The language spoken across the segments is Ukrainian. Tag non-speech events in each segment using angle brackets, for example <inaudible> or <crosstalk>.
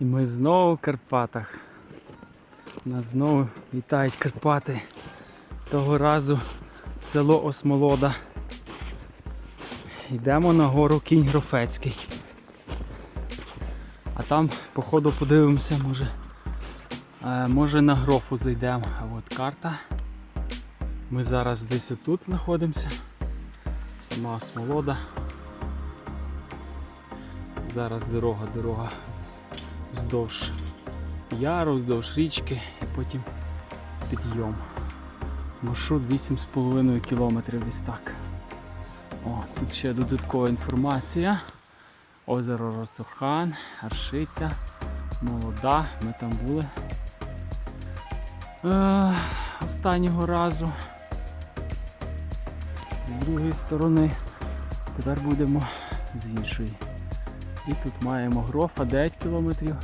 І ми знову в Карпатах. Нас знову вітають Карпати. Того разу село Осмолода. Йдемо на гору Кінь Грофецький. А там, походу, подивимося, може. е, може на грофу зайдемо. А от карта. Ми зараз десь отут знаходимося. Сама Осмолода. Зараз дорога, дорога вздовж яру, вздовж річки і потім підйом. Маршрут 8,5 кілометрів десь так. О, тут ще додаткова інформація. Озеро Росохан, Аршиця, Молода. Ми там були е, останнього разу. З другої сторони. Тепер будемо з іншої. І тут маємо грофа 9 кілометрів.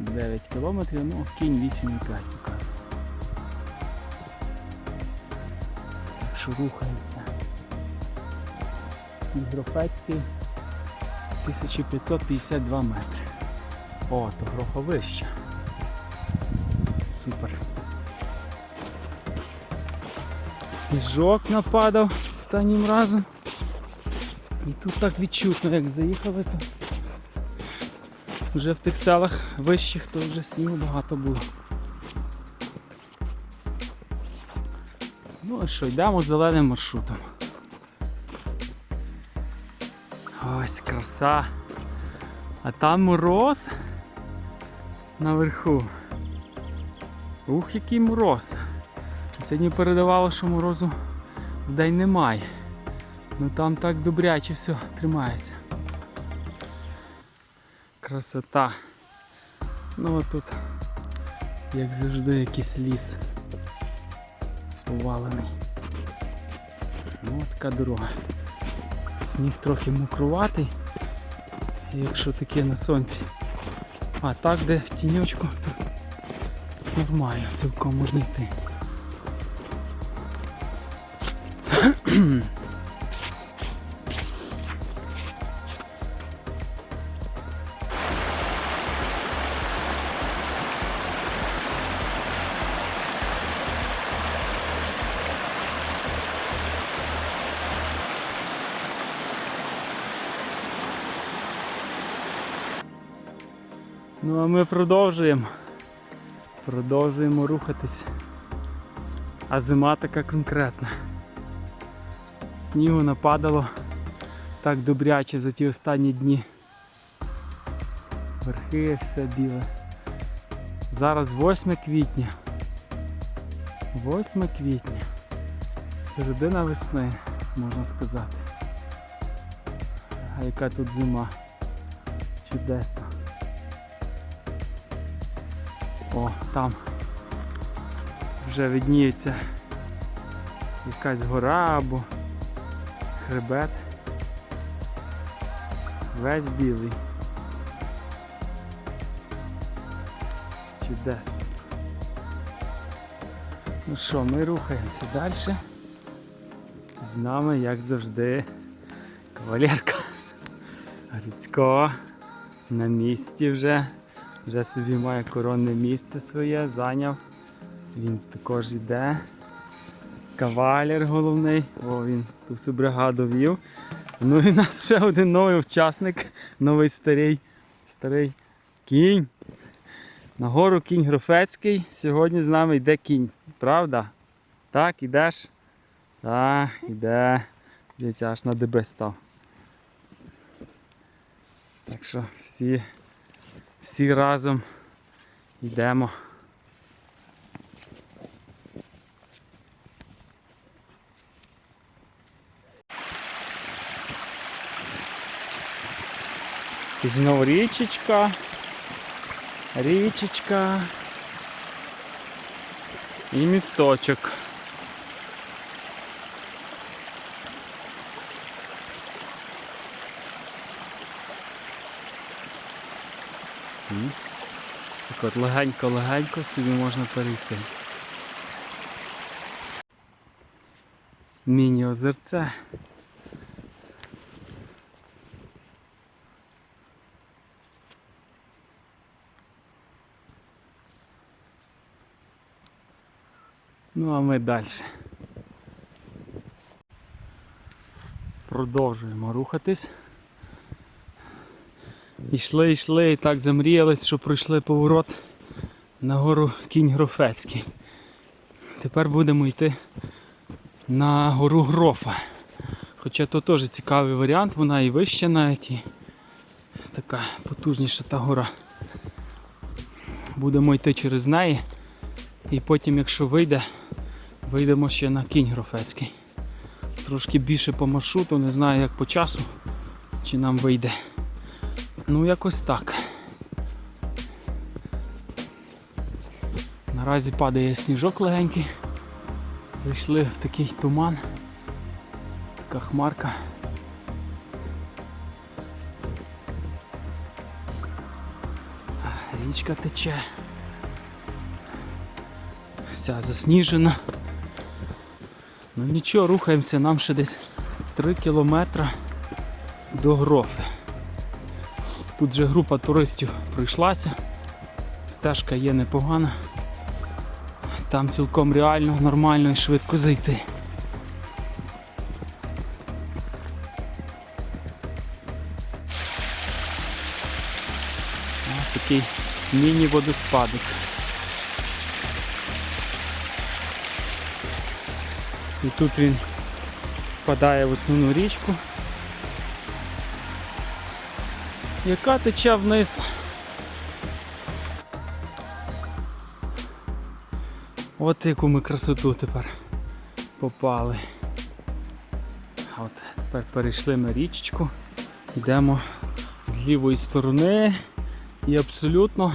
9 кілометрів, ну кінь 8,5 показує. Так що рухаємося. Грофецький 1552 метри. О, то грофа вища. Супер. Сніжок нападав останнім разом. І тут так відчутно, як заїхали, то вже в тих селах вищих, то вже снігу багато було. Ну що, йдемо зеленим маршрутом. Ось краса. А там мороз наверху. Ух, який мороз. Сьогодні передавало, що морозу вдень немає. Ну там так добряче все тримається. Красота. Ну а тут, як завжди, якийсь ліс повалений. Ну така дорога. Сніг трохи мокруватий, якщо таке на сонці. А так, де в тіньочку, то нормально, цілком можна йти. <clears throat> ми продовжуємо. Продовжуємо рухатись. А зима така конкретна. Снігу нападало так добряче за ті останні дні. Верхи все біле. Зараз 8 квітня. 8 квітня. Середина весни, можна сказати. А яка тут зима? Чудесно. О, там вже видніється якась гора або хребет. Весь білий. Чудесно. Ну що, ми рухаємося далі. З нами, як завжди, кавалерка. Грицько на місці вже. Вже собі має коронне місце своє, зайняв. Він також йде. Кавалер головний. О, він ту всю бригаду вів. Ну і у <laughs> нас ще один новий учасник, новий старий, старий кінь. На гору кінь Грофецький. Сьогодні з нами йде кінь. Правда? Так, ідеш? Так, іде. Дивіться, аж на ДБ став. Так що всі всі разом йдемо. І знову річечка, річечка і місточок. так от легенько-легенько собі можна перейти. Міні-озерце. Ну а ми далі. Продовжуємо рухатись. Йшли, йшли і так замріялись, що пройшли поворот на гору Кінь Грофецький. Тепер будемо йти на гору Грофа. Хоча то теж цікавий варіант, вона і вища навіть, і така потужніша та гора. Будемо йти через неї. І потім, якщо вийде, вийдемо ще на кінь Грофецький. Трошки більше по маршруту, не знаю як по часу, чи нам вийде. Ну, якось так. Наразі падає сніжок легенький. Зайшли в такий туман. Така хмарка. Річка тече. Вся засніжена. Ну нічого, рухаємося, нам ще десь 3 кілометри до Грофи. Тут же група туристів пройшлася. Стежка є непогана. Там цілком реально, нормально і швидко зайти. Ось такий міні-водоспадик. І тут він впадає в основну річку, яка тече вниз. От яку ми красоту тепер попали. От тепер перейшли ми річечку, йдемо з лівої сторони і абсолютно,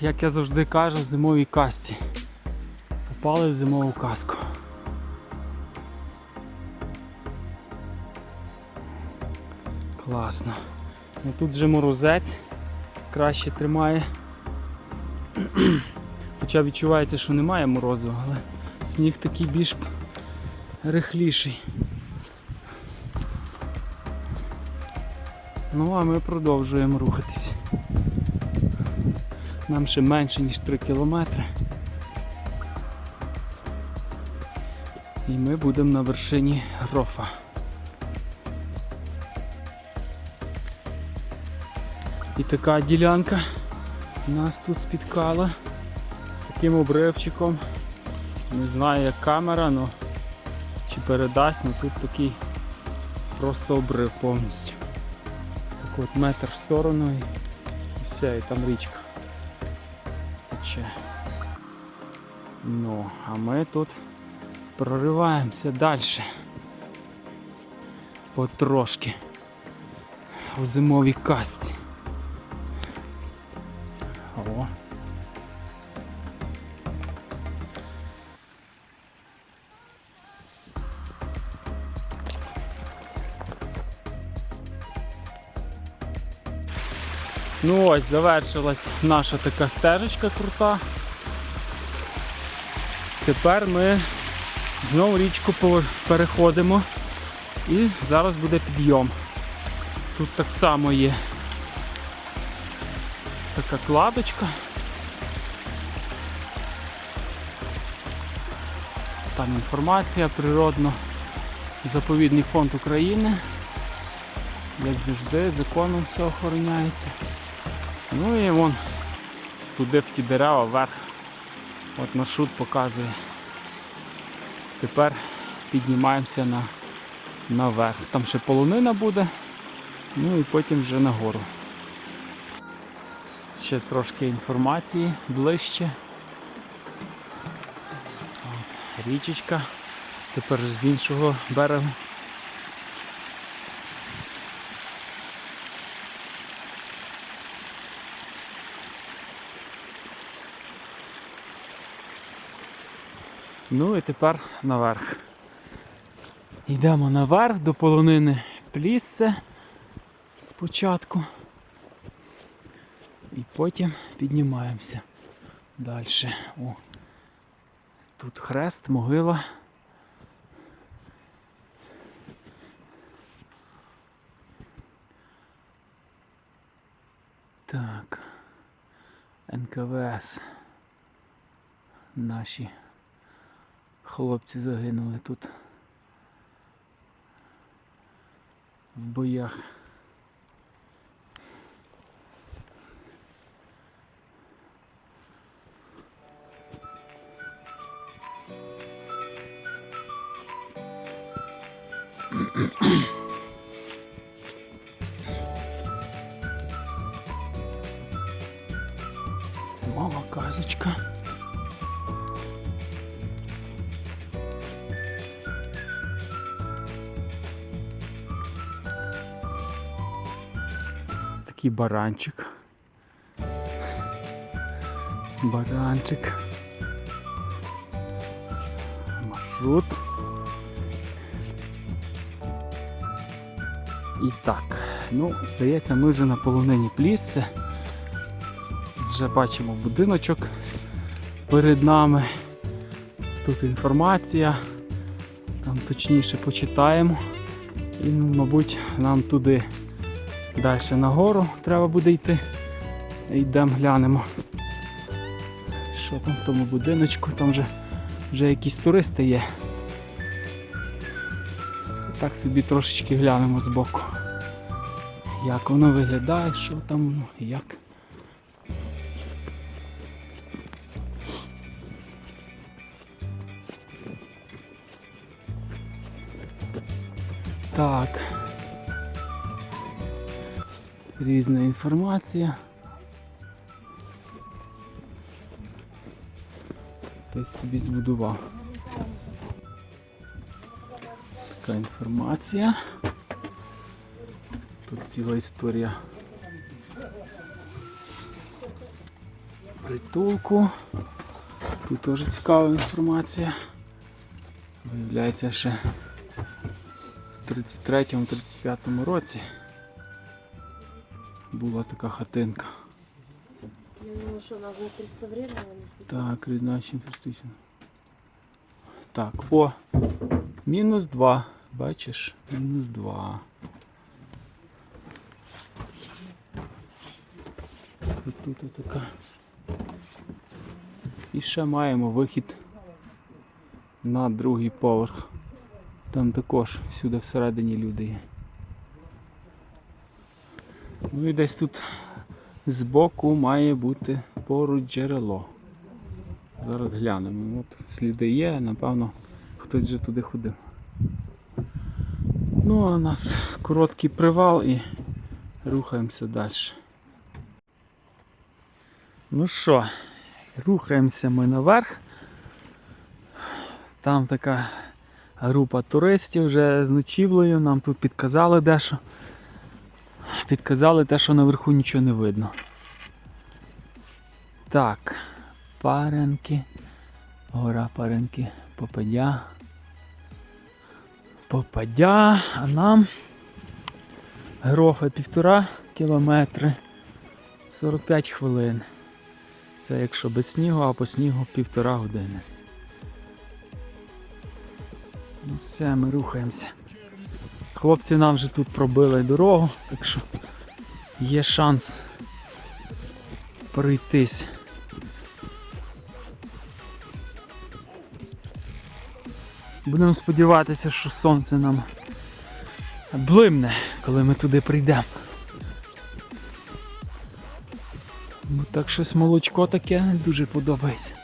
як я завжди кажу, в зимовій касті. Попали в зимову казку. Класно. Ну, тут же морозець краще тримає. <clears throat> Хоча відчувається, що немає морозу, але сніг такий більш рихліший. Ну а ми продовжуємо рухатись. Нам ще менше ніж 3 кілометри. І ми будемо на вершині грофа. І така ділянка нас тут спіткала з таким обривчиком. Не знаю як камера, але чи передасть, але тут такий просто обрив повністю. Так от метр в сторону і все, і там річка. Тече. Ну, а ми тут прориваємося далі. Потрошки. У зимовій касті. Ну ось, завершилась наша така стежечка крута. Тепер ми знову річку переходимо і зараз буде підйом. Тут так само є така кладочка. Там інформація природно. Заповідний фонд України. Як завжди, законом все охороняється. Ну і вон туди ті дерева вверх. От маршрут показує. Тепер піднімаємося на, наверх. Там ще полонина буде, ну і потім вже нагору. Ще трошки інформації ближче. От, річечка. Тепер з іншого берегу. Ну і тепер наверх. Йдемо наверх до полонини плісце спочатку. І потім піднімаємося далі. О. Тут хрест, могила. Так. НКВС. Наші хлопці загинули тут. В боях. Зимова Такий баранчик. Баранчик. Маршрут. І так, ну, здається, ми вже на полонині плісце. Вже бачимо будиночок перед нами. Тут інформація. Там точніше почитаємо. І, ну, мабуть, нам туди далі нагору треба буде йти. Йдемо глянемо. Що там в тому будиночку? Там вже, вже якісь туристи є. Так собі трошечки глянемо збоку. Як воно виглядає, що там, ну, як. Так. Різна інформація. Хтось собі збудував. Така інформація. Тут ціла історія. Притулку. Тут теж цікава інформація. Виявляється, ще в 33-35 році була така хатинка. Я думаю, что она будет реставрирована. Так, різначим фестичним. Так, о! Мінус 2. Бачиш? Мінус 2. І тут така. І ще маємо вихід на другий поверх. Там також всюди всередині люди є. Ну і десь тут збоку має бути поруч джерело. Зараз глянемо. От сліди є, напевно, хтось вже туди ходив. Ну, а у нас короткий привал і рухаємося далі. Ну що, рухаємося ми наверх. Там така група туристів вже з ночівлею, нам тут підказали дещо. Підказали те, що наверху нічого не видно. Так, паренки. Гора паренки. Попадя. Попадя. А нам грофа півтора кілометри. 45 хвилин. Це якщо без снігу, а по снігу півтора години. Ну все, ми рухаємося. Хлопці нам вже тут пробили дорогу, так що є шанс пройтись. Будемо сподіватися, що сонце нам блимне, коли ми туди прийдемо. Бо так щось молочко таке дуже подобається.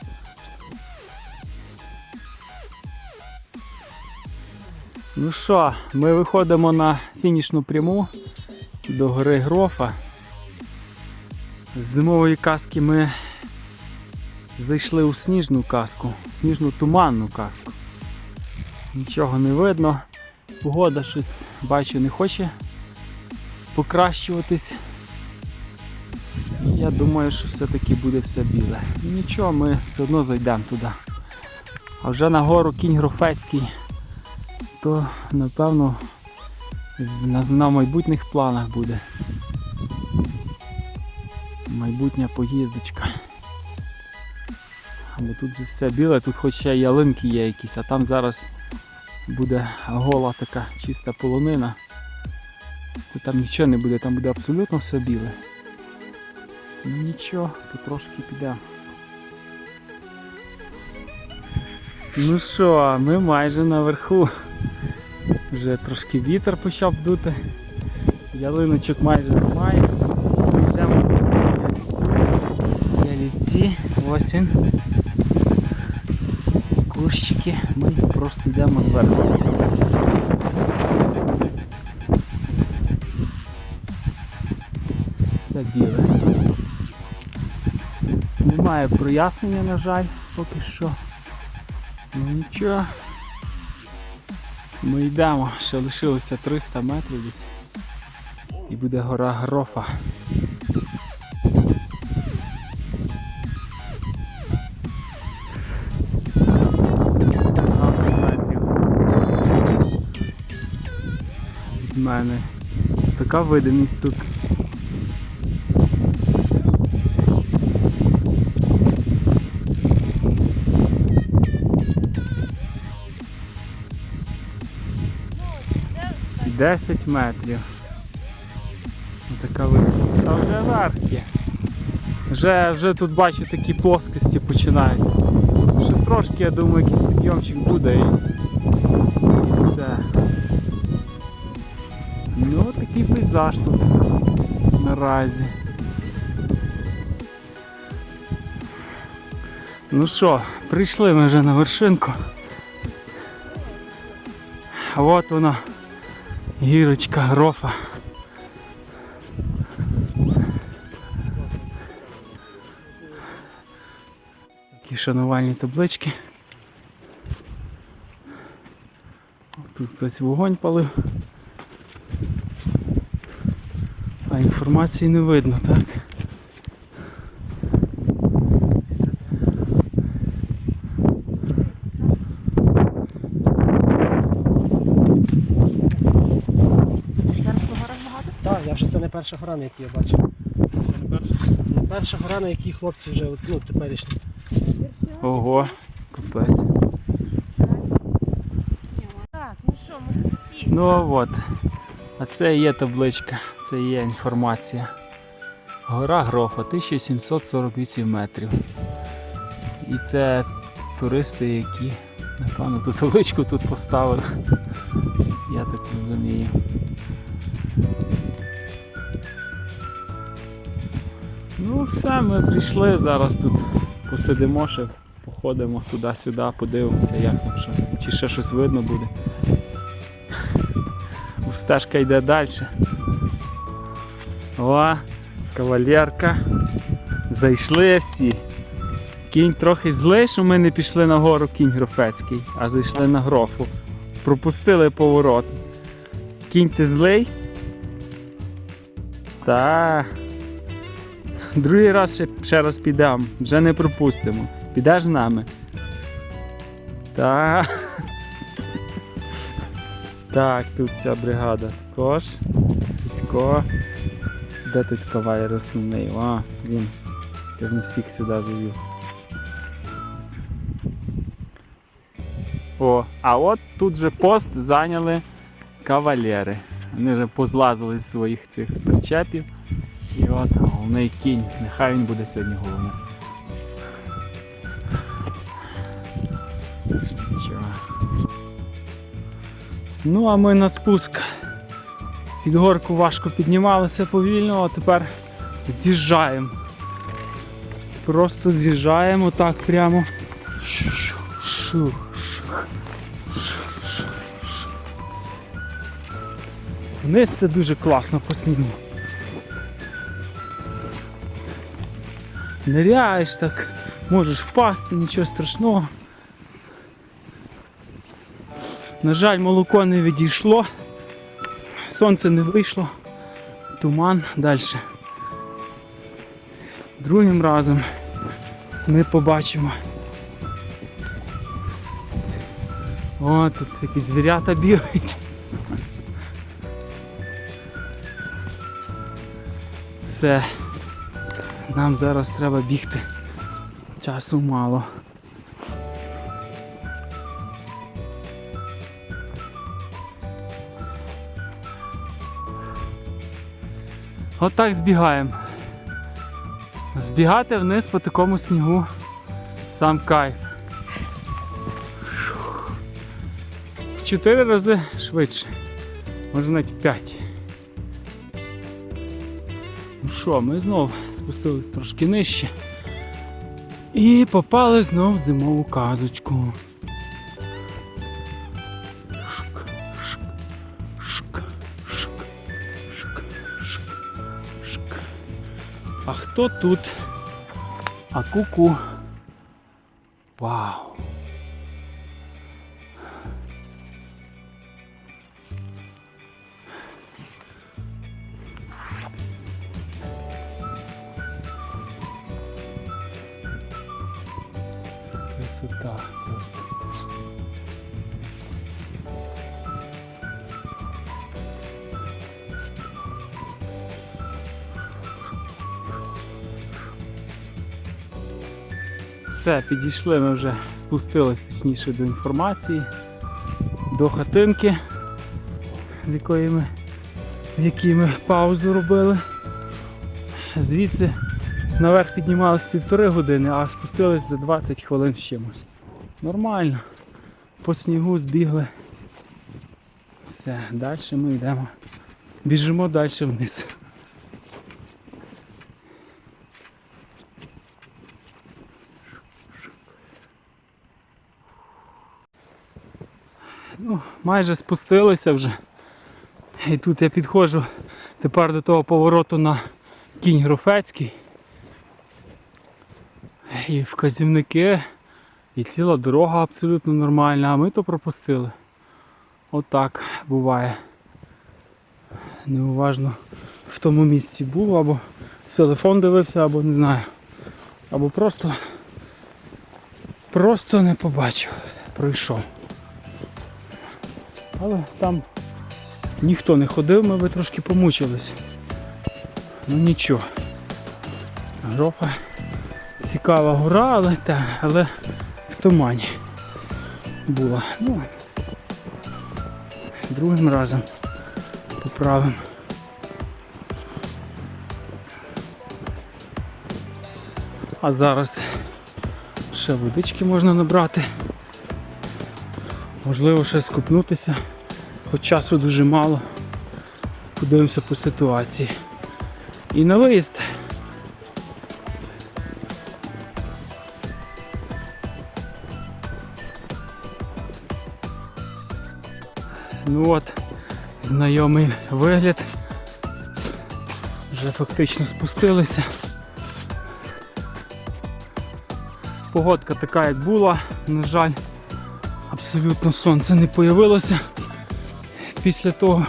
Ну що, ми виходимо на фінішну пряму до гори Грофа. З зимової казки ми зайшли у сніжну казку, сніжну туманну казку. Нічого не видно. Погода щось бачу не хоче покращуватись. Я думаю, що все-таки буде все біле. Нічого, ми все одно зайдемо туди. А вже на гору кінь Грофецький, то напевно на, на майбутніх планах буде. Майбутня поїздочка. Бо тут же все біле, тут хоч ще ялинки є якісь, а там зараз буде гола така чиста полонина. То там нічого не буде, там буде абсолютно все біле. Нічого, потрошки піде. Ну що, ми майже наверху. Вже трошки вітер почав дути. Ялиночок майже немає. Йдемо ялівці. Ось він. Кущики. Ми просто йдемо зверху. Все біле. Немає прояснення, на жаль, поки що. Ну нічого. Ми йдемо, ще лишилося 300 метрів десь. І буде гора Грофа. Від мене. Така видимість тут. Десять метрів. Отака видимість. А вже верх є. Вже, вже тут бачу такі плоскості починаються. Ще трошки, я думаю, якийсь підйомчик буде і, і все. Ну, такий пейзаж тут наразі. Ну що, прийшли ми вже на вершинку. От вона, гірочка грофа. Такі шанувальні таблички. Тут хтось вогонь палив. А інформації не видно, так? Зараз по горах багато? Так, я вже це не перша гора, на якій я бачив. Не перша гора, на якій хлопці вже ну, теперішні. Ого, капець. Так, ну що, ми всі. Ну а от. А це є табличка, це є інформація. Гора Грофа 1748 метрів. І це туристи, які, напевно, ту табличку тут поставили. Я так розумію. Ну все, ми прийшли, зараз тут посидимо ще, походимо туди-сюди, подивимося, як там що, чи ще щось видно буде. Стежка йде далі. О, кавалерка. Зайшли всі. Кінь трохи злий, що ми не пішли на гору кінь Грофецький, а зайшли на грофу. Пропустили поворот. Кінь ти злий? Та. Другий раз ще, ще раз підемо, вже не пропустимо. Підеш з нами? Та. Так, тут вся бригада. Також. Тітько. Де тут кавалер основний? О, він. Я не всіх сюди завів. О, а от тут же пост зайняли кавалери. Вони вже позлазили з своїх цих причепів. І от головний кінь. Нехай він буде сьогодні головним. Ну, а ми на спуск. Під горку важко піднімалися повільно, а тепер з'їжджаємо. Просто з'їжджаємо так прямо. Вниз це дуже класно по снігу. Ниряєш так, можеш впасти, нічого страшного. На жаль, молоко не відійшло, сонце не вийшло, туман далі. Другим разом ми побачимо. О, тут якісь звірята бігають. Все. Нам зараз треба бігти. Часу мало. Отак збігаємо. Збігати вниз по такому снігу. Сам кайф. в 4 рази швидше. Може навіть 5. Ну що, ми знов спустились трошки нижче. І попали знов в зимову казочку. Шук, шук, шук, шук, шук, шук, шук. А хто тут? А куку? -ку. Вау. Красота просто. Все, підійшли ми вже, спустились точніше до інформації, до хатинки, з якої ми, в якій ми паузу робили. Звідси наверх піднімались півтори години, а спустились за 20 хвилин з чимось. Нормально. По снігу збігли. Все, далі ми йдемо. Біжимо далі вниз. Ну, майже спустилися вже. І тут я підходжу тепер до того повороту на кінь Грофецький. І вказівники, і ціла дорога абсолютно нормальна, а ми то пропустили. Отак буває. Неуважно в тому місці був, або в телефон дивився, або не знаю. Або просто просто не побачив, пройшов. Але там ніхто не ходив, ми би трошки помучились. Ну нічого. Грофа цікава гора, але, та, але в тумані була. Ну, другим разом поправимо. А зараз ще водички можна набрати. Можливо, ще скупнутися, хоч часу дуже мало. Подивимося по ситуації. І на виїзд. Ну от, знайомий вигляд. Вже фактично спустилися. Погодка така, як була, на жаль, абсолютно сонце не появилося після того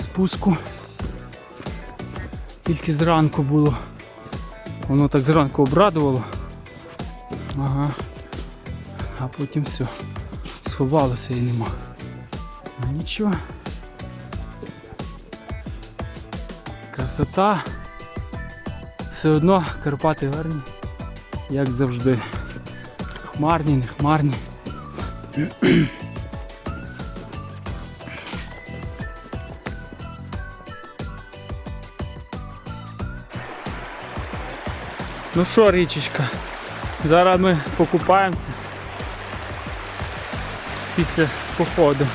спуску. Тільки зранку було. Воно так зранку обрадувало. Ага. А потім все. Сховалося і нема. Нічого. Красота. Все одно Карпати гарні, як завжди. Хмарні, не хмарні. Ну що, річечка, зараз ми покупаємося після походу.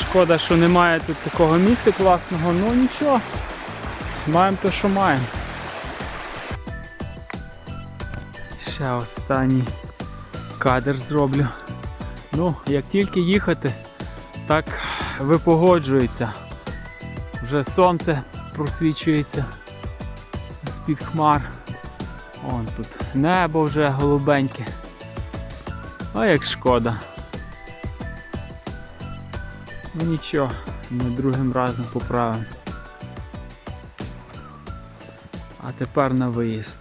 Шкода, що немає тут такого місця класного, ну нічого. Маємо те, що маємо. Ще останній кадр зроблю. Ну, як тільки їхати, так випогоджується. Вже сонце просвічується з-під хмар. Вон тут небо вже голубеньке. А як шкода. Ну нічого, ми другим разом поправимо. А тепер на виїзд.